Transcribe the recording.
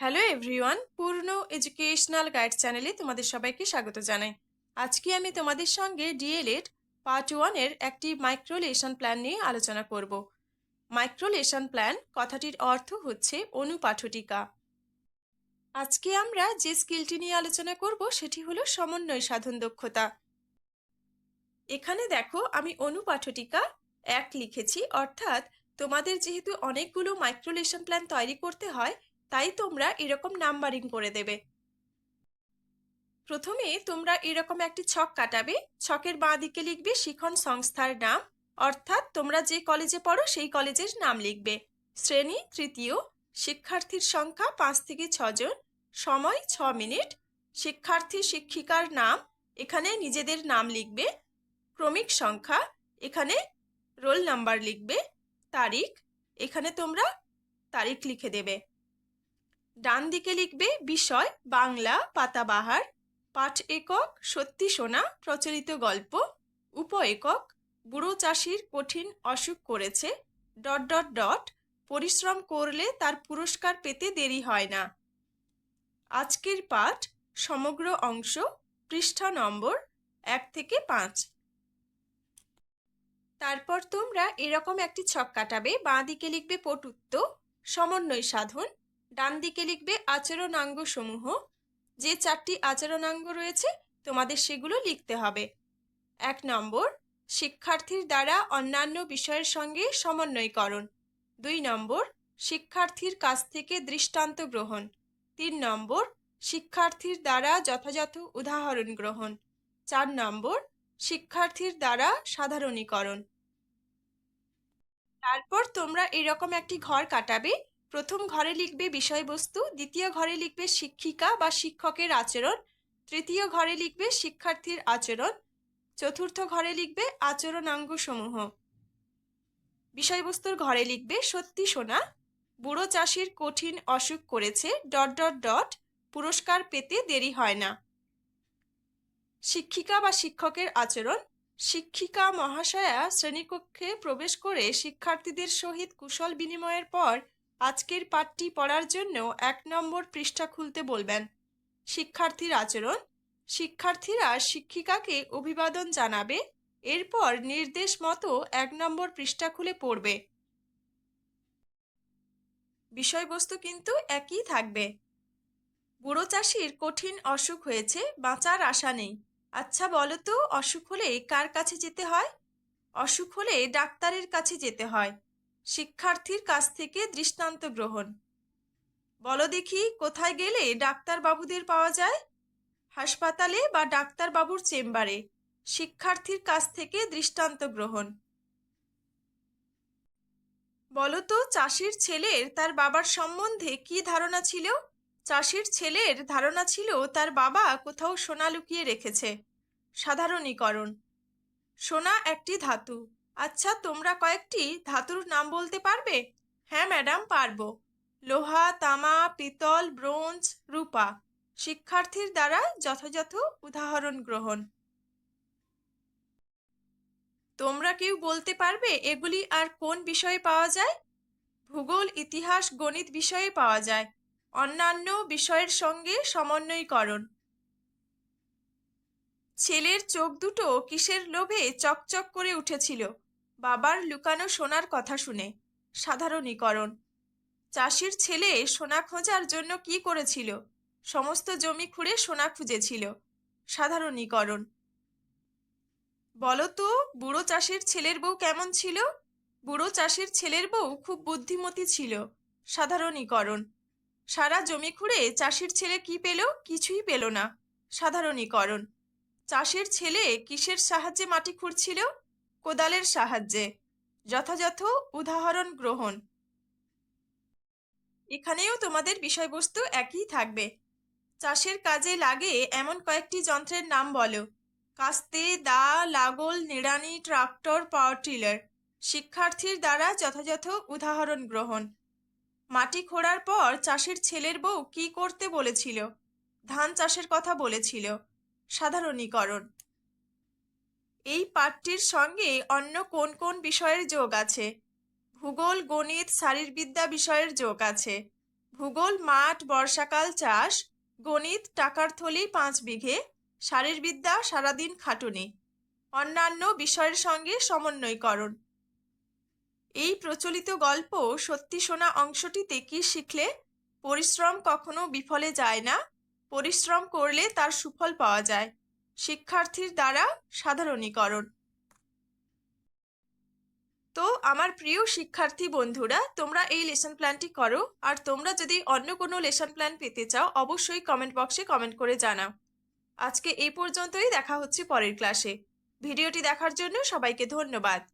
Hello everyone Purna educational guide চ্যানেলে তোমাদের সবাইকে স্বাগত জানাই। আজকে আমি তোমাদের সঙ্গে ডিএলএড পার্ট ওয়ানের একটি মাইক্রোলেশন প্ল্যান নিয়ে আলোচনা করব। মাইক্রোলেশন প্ল্যান কথাটির অর্থ হচ্ছে অনুপাঠটিকা। আজকে আমরা যে স্কিলটি নিয়ে আলোচনা করব, সেটি হলো সমন্বয় সাধন দক্ষতা। এখানে দেখো, আমি অনুপাঠটিকা এক লিখেছি, অর্থাৎ তোমাদের যেহেতু অনেকগুলো মাইক্রোলেশন প্ল্যান তৈরি করতে হয় তাই তোমরা এরকম নাম্বারিং করে দেবে। প্রথমে তোমরা এরকম একটি ছক কাটাবে, ছকের বাঁ দিকে লিখবে শিখন সংস্থার নাম, অর্থাৎ তোমরা যে কলেজে পড়ো সেই কলেজের নাম লিখবে। শ্রেণি, তৃতীয়, শিক্ষার্থীর সংখ্যা পাঁচ থেকে ছজন সময় ছ মিনিট, শিক্ষার্থী শিক্ষিকার নাম, এখানে নিজেদের নাম লিখবে, ক্রমিক সংখ্যা, এখানে রোল নাম্বার লিখবে, তারিখ, এখানে তোমরা তারিখ লিখে দেবে। ডান দিকে লিখবে বিষয়, বাংলা, পাতাবাহার, পাঠ একক, সত্যি শোনা, প্রচলিত গল্প, উপ একক, বুড়ো চাষির কঠিন অসুখ করেছে, ডট ডট ডট, পরিশ্রম করলে তার পুরস্কার পেতে দেরি হয় না। আজকের পাঠ, সমগ্র অংশ, পৃষ্ঠা নম্বর, এক থেকে পাঁচ। তারপর তোমরা এরকম একটি ছক কাটাবে বাঁ দিকে লিখবে পটুত্ব, সমন্বয় সাধন ডান দিকে লিখবে আচরণাঙ্গ সমূহ যে চারটি আচরণাঙ্গ রয়েছে, তোমাদের সেগুলো লিখতে হবে। এক নম্বর, শিক্ষার্থীর দ্বারা অন্যান্য বিষয়ের সঙ্গে সমন্বয়করণ। দুই নম্বর, শিক্ষার্থীর কাছ থেকে দৃষ্টান্ত গ্রহণ। তিন নম্বর, শিক্ষার্থীর দ্বারা যথাযথ উদাহরণ গ্রহণ। চার নম্বর, শিক্ষার্থীর দ্বারা সাধারণীকরণ। তারপর তোমরা এরকম একটি ঘর কাটাবে প্রথম ঘরে লিখবে বিষয়বস্তু, দ্বিতীয় ঘরে লিখবে শিক্ষিকা বা শিক্ষকের আচরণ, তৃতীয় ঘরে লিখবে শিক্ষার্থীর আচরণ, চতুর্থ ঘরে লিখবে আচরণাঙ্গ সমূহ বিষয়বস্তুর ঘরে লিখবে সত্যি শোনা, বুড়ো চাষির কঠিন অসুখ করেছে, ডট ডট ডট, পুরস্কার পেতে দেরি হয় না। শিক্ষিকা বা শিক্ষকের আচরণ, শিক্ষিকা মহাশয়া শ্রেণীকক্ষে প্রবেশ করে শিক্ষার্থীদের সহিত কুশল বিনিময়ের পর আজকের পাঠটি পড়ার জন্য এক নম্বর পৃষ্ঠা খুলতে বলবেন। শিক্ষার্থীর আচরণ। শিক্ষার্থীরা শিক্ষিকাকে অভিবাদন জানাবে, এরপর নির্দেশ মতো এক নম্বর পৃষ্ঠা খুলে পড়বে। বিষয়বস্তু কিন্তু একই থাকবে। বুড়ো চাষির কঠিন অসুখ হয়েছে, বাঁচার আশা নেই। আচ্ছা বলো তো, অসুখ হলে কার কাছে যেতে হয়? অসুখ হলে ডাক্তারের কাছে যেতে হয়। শিক্ষার্থীর কাছ থেকে দৃষ্টান্ত গ্রহণ। বলো দেখি, কোথায় গেলে ডাক্তার বাবুদের পাওয়া যায়? হাসপাতালে বা ডাক্তার বাবুর চেম্বারে শিক্ষার্থীর কাছ থেকে দৃষ্টান্ত গ্রহণ। বলতো চাষির ছেলের তার বাবার সম্বন্ধে কি ধারণা ছিল? চাষির ছেলের ধারণা ছিল তার বাবা কোথাও সোনা লুকিয়ে রেখেছে। সাধারণীকরণ। সোনা একটি ধাতু। আচ্ছা তোমরা কয়েকটি ধাতুর নাম বলতে পারবে? হ্যাঁ ম্যাডাম, পারব। লোহা, তামা, পিতল, ব্রোঞ্জ, রূপা। শিক্ষার্থীর দ্বারা যথাযথ উদাহরণ গ্রহণ। তোমরা কেউ বলতে পারবে এগুলি আর কোন বিষয়ে পাওয়া যায়? ভূগোল, ইতিহাস, গণিত বিষয়ে পাওয়া যায়। অন্যান্য বিষয়ের সঙ্গে সমন্বয়করণ। ছেলের চোখ দুটো কিসের লোভে চকচক করে উঠেছিল। বাবার লুকানো সোনার কথা শুনে। সাধারণীকরণ। চাষির ছেলে সোনা খোঁজার জন্য কি করেছিল? সমস্ত জমি খুঁড়ে সোনা খুঁজেছিল। সাধারণীকরণ। বলো তো, বুড়ো চাষির ছেলের বউ কেমন ছিল? বুড়ো চাষির ছেলের বউ খুব বুদ্ধিমতী ছিল। সাধারণীকরণ। সারা জমি খুঁড়ে চাষির ছেলে কি পেল? কিছুই পেল না। সাধারণীকরণ। চাষির ছেলে কিসের সাহায্যে মাটি খুঁড়ছিল? কোদালের সাহায্যে। যথাযথ উদাহরণ গ্রহণ। এখানেও তোমাদের বিষয়বস্তু একই থাকবে। চাষের কাজে লাগে এমন কয়েকটি যন্ত্রের নাম বলো। কাস্তে, দা, লাগল, নিড়ানি, ট্রাক্টর, পাওয়ার টিলার। শিক্ষার্থীর দ্বারা যথাযথ উদাহরণ গ্রহণ। মাটি খোঁড়ার পর চাষির ছেলের বউ কি করতে বলেছিল? ধান চাষের কথা বলেছিল। সাধারণীকরণ। এই পাঠটির সঙ্গে অন্য কোন কোন বিষয়ের যোগ আছে? ভূগোল, গণিত, শারীরবিদ্যা বিষয়ের যোগ আছে। ভূগোল, মাঠ, বর্ষাকাল, চাষ, গণিত, টাকার থলি, পাঁচ বিঘে, শারীরবিদ্যা, সারাদিন খাটুনি। অন্যান্য বিষয়ের সঙ্গে সমন্বয়করণ। এই প্রচলিত গল্প সত্যি শোনা অংশটিতে কি শিখলে পরিশ্রম কখনো বিফলে যায় না? পরিশ্রম করলে তার সুফল পাওয়া যায়। শিক্ষার্থীর দ্বারা সাধারণীকরণ। তো, আমার প্রিয় শিক্ষার্থী বন্ধুরা, তোমরা এই লেসন প্ল্যানটি করো, আর তোমরা যদি অন্য কোনো লেসন প্ল্যান পেতে চাও, অবশ্যই কমেন্ট বক্সে কমেন্ট করে জানাও। আজকে এই পর্যন্তই, দেখা হচ্ছে পরের ক্লাসে ভিডিওটি দেখার জন্য সবাইকে ধন্যবাদ।